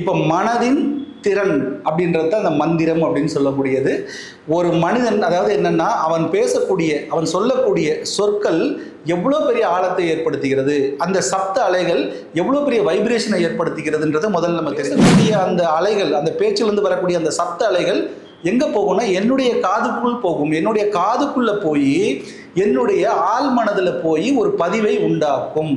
இப்போ மனதின் திறன் அப்படின்றது தான் அந்த மந்திரம் அப்படின்னு சொல்லக்கூடியது. ஒரு மனிதன் அதாவது என்னென்னா அவன் பேசக்கூடிய அவன் சொல்லக்கூடிய சொற்கள் எவ்வளோ பெரிய ஆழத்தை ஏற்படுத்துகிறது அந்த சப்த அலைகள் எவ்வளோ பெரிய வைப்ரேஷனை ஏற்படுத்துகிறதுன்றது முதல்ல நம்ம தெரிஞ்சக்கூடிய அந்த அலைகள் அந்த பேச்சிலிருந்து வரக்கூடிய அந்த சப்த அலைகள் எங்கே போகும்னா என்னுடைய காதுக்குள் போகும். என்னுடைய காதுக்குள்ளே போய் என்னுடைய ஆழ்மனதில் போய் ஒரு பதிவை உண்டாக்கும்.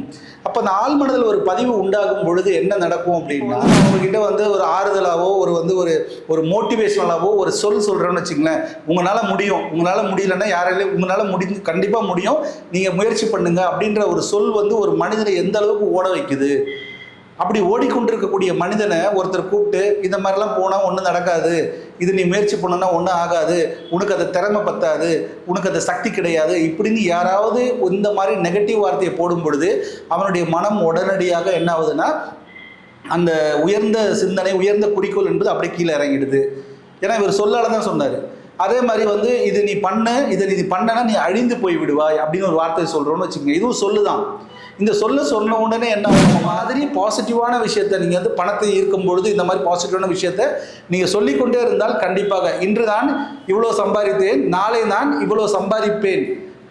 அப்போ அந்த ஆழ்மனதில் ஒரு பதிவு உண்டாகும் பொழுது என்ன நடக்கும் அப்படின்னா உங்ககிட்ட வந்து ஒரு ஆறுதலாவோ ஒரு வந்து ஒரு ஒரு மோட்டிவேஷனலாவோ ஒரு சொல் சொல்கிறேன்னு வச்சுங்களேன் உங்களால் முடியும். உங்களால் முடியலன்னா யாராலையும் உங்களால் முடி கண்டிப்பாக முடியும். நீங்கள் முயற்சி பண்ணுங்க அப்படின்ற ஒரு சொல் வந்து ஒரு மனிதனை எந்த அளவுக்கு ஓட வைக்குது? அப்படி ஓடிக்கொண்டிருக்கக்கூடிய மனிதனை ஒருத்தர் கூப்பிட்டு இந்த மாதிரிலாம் போனால் ஒன்றும் நடக்காது. இது நீ முயற்சி பண்ணனா ஒன்றும் ஆகாது. உனக்கு அது திறமை பத்தாது. உனக்கு அது சக்தி கிடையாது. இப்படின்னு யாராவது இந்த மாதிரி நெகட்டிவ் வார்த்தையை போடும் பொழுது அவனுடைய மனம் உடனடியாக என்ன ஆகுதுன்னா அந்த உயர்ந்த சிந்தனை உயர்ந்த குறிக்கோள் என்பது அப்படியே கீழே இறங்கிடுது. ஏன்னா இவர் சொல்லால தான் சொன்னார். அதே மாதிரி வந்து இது நீ பண்ண இதை நீ பண்ணனா நீ அழிந்து போய் விடுவாய் அப்படின்னு ஒரு வார்த்தை சொல்கிறோன்னு வச்சுக்கோங்க. இதுவும் சொல்லுதான். இந்த சொல்ல சொன்ன உடனே என்ன ஆகும்? மாதிரி பாசிட்டிவான விஷயத்தை நீங்கள் வந்து பணத்தை ஈர்க்கும் பொழுது இந்த மாதிரி பாசிட்டிவான விஷயத்தை நீங்கள் சொல்லிக்கொண்டே இருந்தால் கண்டிப்பாக இன்று தான் இவ்வளோ சம்பாதித்தேன் நாளை நான் இவ்வளோ சம்பாதிப்பேன்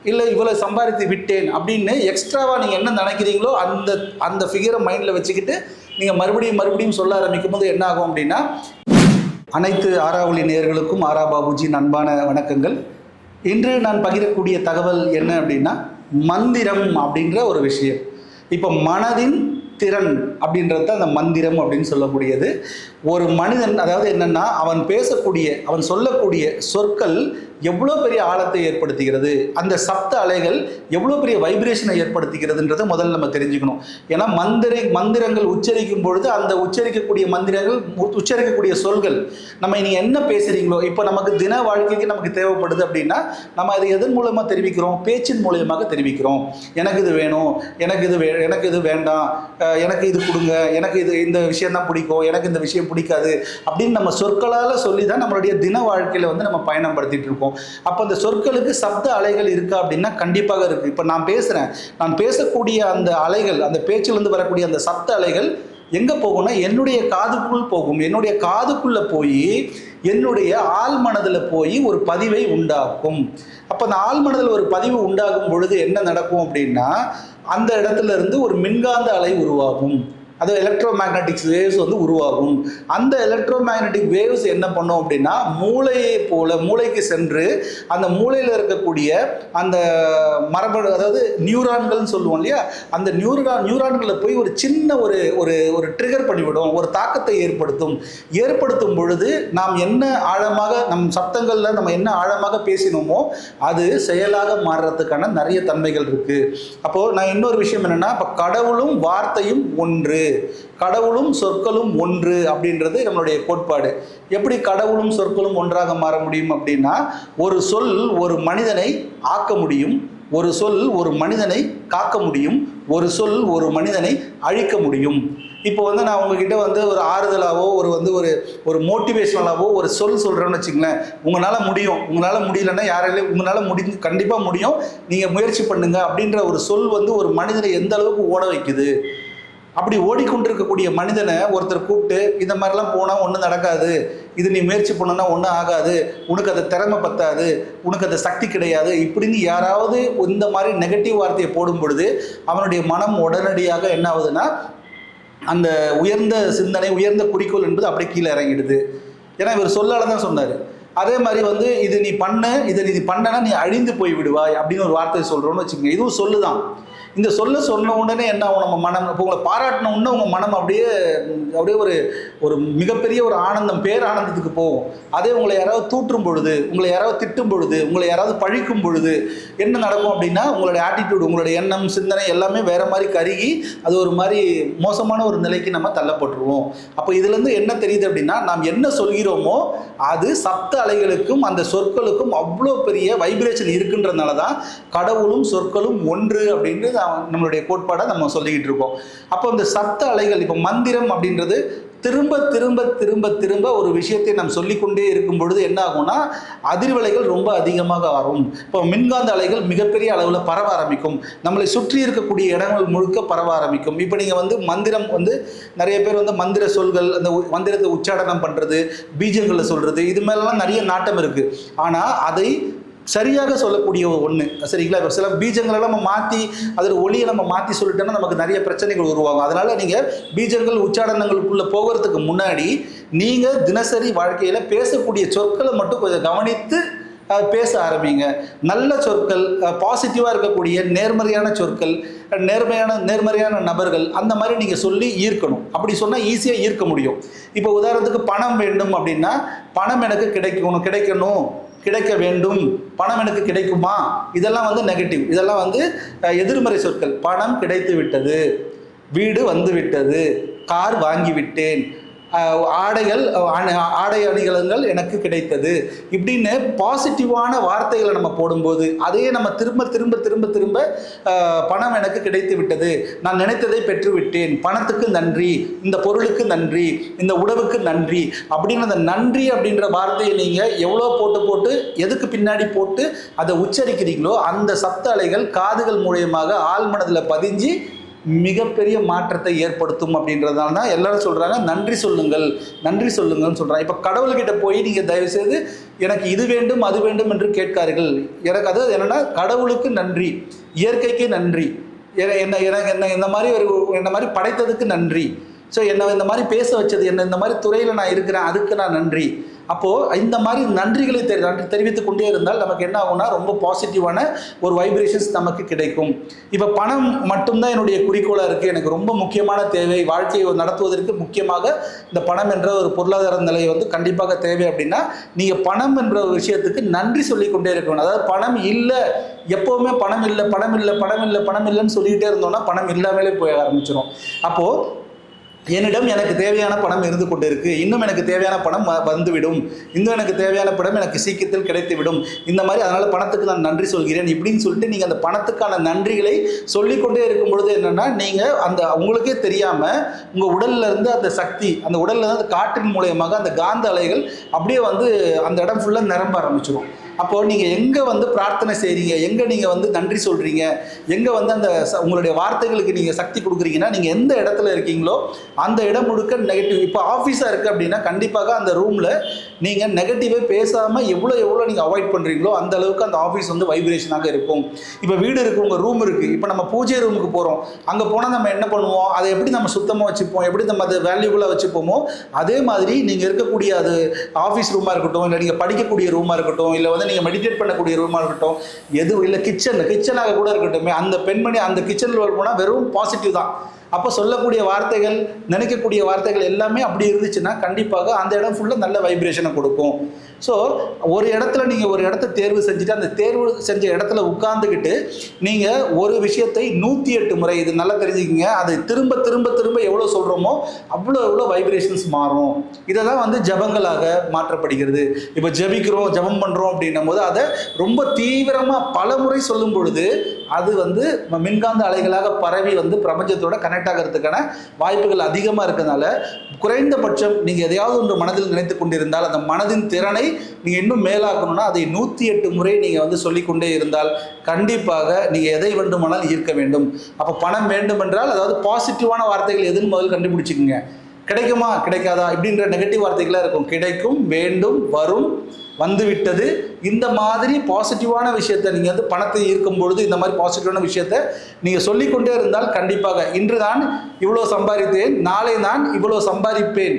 இல்லை இவ்வளோ சம்பாதித்து விட்டேன் அப்படின்னு எக்ஸ்ட்ராவாக நீங்கள் என்ன நினைக்கிறீங்களோ அந்த அந்த ஃபிகரை மைண்டில் வச்சுக்கிட்டு நீங்கள் மறுபடியும் மறுபடியும் சொல்ல ஆரம்பிக்கும் போது என்ன ஆகும் அப்படின்னா அனைத்து ஆராவளி நேயர்களுக்கும் ஆரா பாபுஜி அன்பான வணக்கங்கள். இன்று நான் பகிரக்கூடிய தகவல் என்ன அப்படின்னா மந்திரம் அப்படின்ற ஒரு விஷயம். இப்போ மனதின் திறன் அப்படின்றது தான் அந்த மந்திரம் அப்படின்னு சொல்லக்கூடியது. ஒரு மனிதன் அதாவது என்னென்னா அவன் பேசக்கூடிய அவன் சொல்லக்கூடிய சொற்கள் எவ்வளோ பெரிய ஆழத்தை ஏற்படுத்துகிறது அந்த சப்த அலைகள் எவ்வளோ பெரிய வைப்ரேஷனை ஏற்படுத்துகிறதுன்றதை முதல்ல நம்ம தெரிஞ்சுக்கணும். ஏன்னா மந்திர மந்திரங்கள் உச்சரிக்கும் பொழுது அந்த உச்சரிக்கக்கூடிய மந்திரங்கள் உச்சரிக்கக்கூடிய சொல்கள் நம்ம நீங்கள் என்ன பேசுகிறீங்களோ இப்போ நமக்கு தின வாழ்க்கைக்கு நமக்கு தேவைப்படுது அப்படின்னா நம்ம அதை எதன் மூலமாக தெரிவிக்கிறோம்? பேச்சின் மூலியமாக தெரிவிக்கிறோம். எனக்கு இது வேணும் எனக்கு இது வே எனக்கு இது வேண்டாம் எனக்கு இது கொடுங்க எனக்கு இது இந்த விஷயம் தான் பிடிக்கும் எனக்கு இந்த விஷயம் பிடிக்காது அப்படின்னு நம்ம சொற்களால் சொல்லி தான் நம்மளுடைய தின வாழ்க்கையில் வந்து நம்ம பயணப்படுத்திட்டு இருக்கோம். அப்போ அந்த சொற்களுக்கு சப்த அலைகள் இருக்கா அப்படின்னா கண்டிப்பாக இருக்குது இப்போ நான் பேசுகிறேன் நான் பேசக்கூடிய அந்த அலைகள் அந்த பேச்சிலிருந்து வரக்கூடிய அந்த சப்த அலைகள் எங்கே போகும்னா என்னுடைய காதுக்குள் போகும். என்னுடைய காதுக்குள்ளே போய் என்னுடைய ஆழ்மனதில் போய் ஒரு பதிவை உண்டாக்கும். அப்போ அந்த ஆழ்மனதில் ஒரு பதிவு உண்டாகும் பொழுது என்ன நடக்கும் அப்படின்னா அந்த இடத்துல இருந்து ஒரு மின்காந்த அலை உருவாகும். அது எலக்ட்ரோ மேக்னட்டிக்ஸ் வேவ்ஸ் வந்து உருவாகும். அந்த எலக்ட்ரோ மேக்னட்டிக் வேவ்ஸ் என்ன பண்ணும் அப்படின்னா மூளையை போல மூளைக்கு சென்று அந்த மூளையில் இருக்கக்கூடிய அந்த மரபணு அதாவது நியூரான்கள்னு சொல்லுவோம் இல்லையா? அந்த நியூரான் நியூரான்களை போய் ஒரு சின்ன ஒரு ஒரு ஒரு ட்ரிகர் பண்ணிவிடும். ஒரு தாக்கத்தை ஏற்படுத்தும். ஏற்படுத்தும் பொழுது நாம் என்ன ஆழமாக நம் சப்தங்களில் நம்ம என்ன ஆழமாக பேசினோமோ அது செயலாக மாறுறதுக்கான நிறைய தன்மைகள் இருக்குது அப்போது நான் இன்னொரு விஷயம் என்னென்னா இப்போ கடவுளும் வார்த்தையும் ஒன்று. கடவுளும் சொற்களும் ஒன்று அப்படின்றது நம்மளுடைய கோட்பாடு. எப்படி கடவுளும் சொற்களும் ஒன்றாக மாற முடியும் அப்படின்னா ஒரு சொல் ஒரு மனிதனை ஆக்க முடியும் ஒரு சொல் ஒரு மனிதனை காக்க முடியும் ஒரு சொல் ஒரு மனிதனை அழிக்க முடியும். இப்போ வந்து நான் உங்ககிட்ட வந்து ஒரு ஆறுதலாவோ ஒரு வந்து ஒரு ஒரு மோட்டிவேஷனலாவோ ஒரு சொல் சொல்கிறேன்னு வச்சுங்களேன் உங்களால் முடியும். உங்களால் முடியலன்னா யாராலையும் உங்களால் முடிஞ்சு கண்டிப்பாக முடியும். நீங்கள் முயற்சி பண்ணுங்கள் அப்படின்ற ஒரு சொல் வந்து ஒரு மனிதனை எந்த அளவுக்கு ஓட வைக்குது? அப்படி ஓடிக்கொண்டிருக்கக்கூடிய மனிதனை ஒருத்தர் கூப்பிட்டு இந்த மாதிரிலாம் போனால் ஒன்றும் நடக்காது. இது நீ முயற்சி பண்ணனா ஒன்றும் ஆகாது. உனக்கு அது திறமை பத்தாது. உனக்கு அது சக்தி கிடையாது. இப்படின்னு யாராவது இந்த மாதிரி நெகட்டிவ் வார்த்தையை போடும் பொழுது அவனுடைய மனம் உடனடியாக என்ன ஆகுதுன்னா அந்த உயர்ந்த சிந்தனை உயர்ந்த குறிக்கோள் என்பது அப்படியே கீழே இறங்கிடுது. ஏன்னா இவர் சொல்லால தான் சொன்னார். அதே மாதிரி வந்து இது நீ பண்ண இதை நீ பண்ணனா நீ அழிந்து போய் விடுவாய் அப்படின்னு ஒரு வார்த்தை சொல்கிறோன்னு வச்சுக்கோங்க. இதுவும் சொல்லுதான். இந்த சொல்ல சொன்ன உடனே என்ன ஆகும்? நம்ம மனம் இப்போ உங்களை பாராட்டின உடனே உங்கள் மனம் அப்படியே அப்படியே ஒரு ஒரு மிகப்பெரிய ஒரு ஆனந்தம் பேரானந்தத்துக்கு போகும். அதே உங்களை யாராவது தூற்றும் பொழுது உங்களை யாராவது திட்டும் பொழுது உங்களை யாராவது பழிக்கும் பொழுது என்ன நடக்கும் அப்படின்னா உங்களுடைய ஆட்டிடியூடு உங்களுடைய எண்ணம் சிந்தனை எல்லாமே வேறு மாதிரி கருகி அது ஒரு மாதிரி மோசமான ஒரு நிலைக்கு நம்ம தள்ளப்பட்டுருவோம். அப்போ இதுலேருந்து என்ன தெரியுது அப்படின்னா நாம் என்ன சொல்கிறோமோ அது சப்த அலைகளுக்கும் அந்த சொற்களுக்கும் அவ்வளோ பெரிய வைப்ரேஷன் இருக்குன்றதுனால தான் கடவுளும் சொற்களும் ஒன்று அப்படின்னு நம்மளுடைய கோட்பாடை நம்ம சொல்லிக்கிட்டு இருக்கோம். அப்போ இந்த சப்த அலைகள் இப்போ மந்திரம் அப்படின்றது திரும்ப திரும்ப திரும்ப திரும்ப ஒரு விஷயத்தை நாம் சொல்லிக்கொண்டே இருக்கும் பொழுது என்ன ஆகும்னா அதிர்வலைகள் ரொம்ப அதிகமாக வரும். இப்போ மின்காந்த அலைகள் மிகப்பெரிய அளவில் பரவ ஆரம்பிக்கும். நம்மளை சுற்றி இருக்கக்கூடிய இடங்கள் முழுக்க பரவ ஆரம்பிக்கும். இப்போ நீங்கள் வந்து மந்திரம் வந்து நிறைய பேர் வந்து மந்திர சொல்கள் அந்த உ- மந்திரத்தை உச்சாடனம் பண்ணுறது பீஜங்களை சொல்கிறது இது மேலெல்லாம் நிறைய நாட்டம் இருக்குது ஆனால் அதை சரியாக சொல்லக்கூடிய ஒன்று சரிங்களா? இப்போ சில பீஜங்களெல்லாம் நம்ம மாற்றி அதோட ஒளியை நம்ம மாற்றி சொல்லிட்டோம்னா நமக்கு நிறைய பிரச்சனைகள் உருவாகும். அதனால் நீங்கள் பீஜங்கள் உச்சாடனங்களுக்குள்ளே போகிறதுக்கு முன்னாடி நீங்கள் தினசரி வாழ்க்கையில் பேசக்கூடிய சொற்களை மட்டும் கொஞ்சம் கவனித்து பேச ஆரம்பிங்க. நல்ல சொற்கள் பாசிட்டிவாக இருக்கக்கூடிய நேர்மறையான சொற்கள் நேர்மையான நேர்மறையான நபர்கள் அந்த மாதிரி நீங்கள் சொல்லி ஈர்க்கணும். அப்படி சொன்னால் ஈஸியாக ஈர்க்க முடியும். இப்போ உதாரணத்துக்கு பணம் வேண்டும் அப்படின்னா பணம் எனக்கு கிடைக்கணும் கிடைக்கணும். கிடைக்க வேண்டும். பணம் எனக்கு கிடைக்குமா? இதெல்லாம் வந்து நெகட்டிவ் இதெல்லாம் வந்து எதிர்மறை சொற்கள். பணம் கிடைத்து விட்டது வீடு வந்து விட்டது கார் வாங்கிவிட்டேன். ஆடைகள் ஆடை அணிகலன்கள் எனக்கு கிடைத்தது. இப்படின்னு பாசிட்டிவான வார்த்தைகளை நம்ம போடும்போது அதையே நம்ம திரும்ப திரும்ப திரும்ப திரும்ப பணம் எனக்கு கிடைத்து விட்டது. நான் நினைத்ததை பெற்றுவிட்டேன் பணத்துக்கு நன்றி இந்த பொருளுக்கு நன்றி இந்த உணவுக்கு நன்றி. அப்படின்னு அந்த நன்றி அப்படின்ற வார்த்தையை நீங்கள் எவ்வளோ போட்டு போட்டு எதுக்கு பின்னாடி போட்டு அதை உச்சரிக்கிறீங்களோ அந்த சப்த அலைகள் காதுகள் மூலியமாக ஆழ்மனதில் பதிஞ்சு மிகப்பெரிய மாற்றத்தை ஏற்படுத்தும் அப்படின்றதால தான் எல்லாரும் சொல்கிறாங்க நன்றி சொல்லுங்கள் நன்றி சொல்லுங்கள்னு சொல்கிறாங்க இப்போ கடவுள்கிட்ட போய் நீங்கள் தயவுசெய்து எனக்கு இது வேண்டும் அது வேண்டும் என்று கேட்கார்கள் எனக்கு அது என்னென்னா கடவுளுக்கு நன்றி இயற்கைக்கு நன்றி என- என்ன எனக்கு என்ன இந்த மாதிரி ஒரு என்ன மாதிரி படைத்ததுக்கு நன்றி. ஸோ என்னை இந்த மாதிரி பேச வச்சது என்ன இந்த மாதிரி துறையில் நான் இருக்கிறேன் அதுக்கு நான் நன்றி. அப்போது இந்த மாதிரி நன்றிகளை தெரி நன்றி தெரிவித்து கொண்டே இருந்தால் நமக்கு என்ன ஆகும்னா ரொம்ப பாசிட்டிவான ஒரு வைப்ரேஷன்ஸ் நமக்கு கிடைக்கும். இப்போ பணம் மட்டும்தான் என்னுடைய குறிக்கோளாக இருக்குது எனக்கு ரொம்ப முக்கியமான தேவை. வாழ்க்கையை நடத்துவதற்கு முக்கியமாக இந்த பணம் என்ற ஒரு பொருளாதார நிலை வந்து கண்டிப்பாக தேவை அப்படின்னா நீங்கள் பணம் என்ற ஒரு விஷயத்துக்கு நன்றி சொல்லிக்கொண்டே இருக்கணும் அதாவது பணம் இல்லை எப்போவுமே பணம் இல்லை பணம் இல்லை பணம் இல்லை பணம் இல்லைன்னு சொல்லிக்கிட்டே இருந்தோம்னா பணம் இல்லாமலே போய் ஆரம்பிச்சிடும் அப்போது என்னிடம் எனக்கு தேவையான பணம் இருந்து கொண்டு இருக்கு இன்னும் எனக்கு தேவையான பணம் வந்துவிடும். இன்னும் எனக்கு தேவையான பணம் எனக்கு சீக்கிரத்தில் கிடைத்துவிடும். இந்த மாதிரி அதனால் பணத்துக்கு நான் நன்றி சொல்கிறேன். இப்படின்னு சொல்லிட்டு நீங்கள் அந்த பணத்துக்கான நன்றிகளை சொல்லிக்கொண்டே இருக்கும் பொழுது என்னென்னா நீங்கள் அந்த உங்களுக்கே தெரியாமல் உங்கள் உடல்ல இருந்து அந்த சக்தி அந்த உடல்ல இருந்து அந்த காற்றின் மூலயமாக அந்த காந்த அலைகள் அப்படியே வந்து அந்த இடம் ஃபுல்லாக நிரம்ப ஆரம்பிச்சிடும் அப்போ நீங்க எங்க வந்து பிரார்த்தனை செய்றீங்க? எங்க நீங்க வந்து நன்றி சொல்றீங்க? எங்க வந்து அந்த ச- உங்களுடைய வார்த்தைகளுக்கு நீங்க சக்தி கொடுக்குறீங்கன்னா நீங்க எந்த இடத்துல இருக்கீங்களோ அந்த இடம் முழுக்க நெகட்டிவ் இப்போ ஆஃபீஸாக இருக்குது அப்படின்னா கண்டிப்பாக அந்த ரூமில் நீங்கள் நெகட்டிவே பேசாமல் எவ்வளோ எவ்வளோ நீங்கள் அவாய்ட் பண்ணுறீங்களோ அந்த அளவுக்கு அந்த ஆஃபீஸ் வந்து வைப்ரேஷனாக இருக்கும். இப்போ வீடு இருக்குது உங்கள் ரூம் இருக்குது இப்போ நம்ம பூஜை ரூமுக்கு போகிறோம் அங்கே போனால் நம்ம என்ன பண்ணுவோம்? அதை எப்படி நம்ம சுத்தமாக வச்சுப்போம்? எப்படி நம்ம அதை வேல்யூபுளாக வச்சுப்போமோ? அதே மாதிரி நீங்கள் இருக்கக்கூடிய அது ஆஃபீஸ் ரூமாக இருக்கட்டும் இல்லை நீங்கள் படிக்கக்கூடிய ரூமாக இருக்கட்டும் இல்லை வந்து நீங்கள் மெடிடேட் பண்ணக்கூடிய ரூமாக இருக்கட்டும் எது இல்லை கிச்சன் கிச்சனாக கூட இருக்கட்டும் அந்த பெண்மணி அந்த கிச்சனில் போனால் வெறும் பாசிட்டிவ் தான். அப்போ சொல்லக்கூடிய வார்த்தைகள் நினைக்கக்கூடிய வார்த்தைகள் எல்லாமே அப்படி இருந்துச்சுன்னா கண்டிப்பாக அந்த இடம் ஃபுல்லாக நல்ல வைப்ரேஷனை கொடுக்கும். ஸோ ஒரு இடத்துல நீங்கள் ஒரு இடத்த தேர்வு செஞ்சுட்டு அந்த தேர்வு செஞ்ச இடத்துல உட்காந்துக்கிட்டு நீங்கள் ஒரு விஷயத்தை நூற்றி எட்டு முறை இது நல்லா தெரிஞ்சுக்கிங்க அதை திரும்ப திரும்ப திரும்ப எவ்வளோ சொல்கிறோமோ அவ்வளோ எவ்வளோ வைப்ரேஷன்ஸ் மாறும். இதை தான் வந்து ஜபங்களாக மாற்றப்படுகிறது. இப்போ ஜெபிக்கிறோம் ஜெபம் பண்ணுறோம் அப்படின்னும் போது அதை ரொம்ப தீவிரமாக பல முறை சொல்லும் பொழுது அது வந்து மின்காந்த அலைகளாக பரவி வந்து பிரபஞ்சத்தோட கனெக்ட் ஆகிறதுக்கான வாய்ப்புகள் அதிகமாக இருக்கிறதுனால குறைந்தபட்சம் நீங்கள் எதையாவது ஒன்று மனதில் நினைத்து கொண்டிருந்தால் அந்த மனதின் திறனை நீங்கள் இன்னும் மேலாக்கணும்னா அதை நூற்றி எட்டு முறை நீங்கள் வந்து சொல்லிக்கொண்டே இருந்தால் கண்டிப்பாக நீங்கள் எதை வேண்டுமானால் ஈர்க்க வேண்டும். அப்போ பணம் வேண்டும் என்றால் அதாவது பாசிட்டிவான வார்த்தைகள் எதுன்னு முதல் கண்டுபிடிச்சிக்கோங்க. கிடைக்குமா? கிடைக்காதா? இப்படின்ற நெகட்டிவ் வார்த்தைகளாக இருக்கும். கிடைக்கும் வேண்டும் வரும். வந்துவிட்டது. இந்த மாதிரி பாசிட்டிவான விஷயத்தை நீங்கள் வந்து பணத்தை ஈர்க்கும் பொழுது இந்த மாதிரி பாசிட்டிவான விஷயத்தை நீங்கள் சொல்லிக்கொண்டே இருந்தால் கண்டிப்பாக இன்று நான் இவ்வளோ சம்பாதித்தேன் நாளை நான் இவ்வளோ சம்பாதிப்பேன்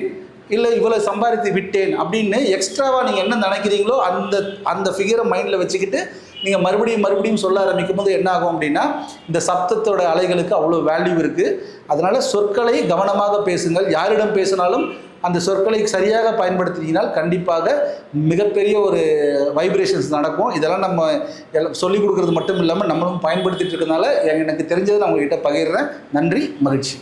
இல்லை இவ்வளோ சம்பாதித்து விட்டேன் அப்படின்னு எக்ஸ்ட்ராவாக நீங்கள் என்ன நினைக்கிறீங்களோ அந்த அந்த ஃபிகரை மைண்டில் வச்சுக்கிட்டு நீங்கள் மறுபடியும் மறுபடியும் சொல்ல ஆரம்பிக்கும் போது என்ன ஆகும் அப்படின்னா இந்த சப்தத்தோட அலைகளுக்கு அவ்வளோ வேல்யூ இருக்குது அதனால் சொற்களை கவனமாக பேசுங்கள். யாரிடம் பேசினாலும் அந்த சொற்களை சரியாக பயன்படுத்தினால் கண்டிப்பாக மிகப்பெரிய ஒரு வைப்ரேஷன்ஸ் நடக்கும். இதெல்லாம் நம்ம எல்லாம் சொல்லிக் கொடுக்கறது மட்டும் இல்லாமல் நம்மளும் பயன்படுத்திட்டு இருக்கனால எனக்கு தெரிஞ்சதை நான் உங்கள்கிட்ட பகிர்றேன். நன்றி மகிழ்ச்சி.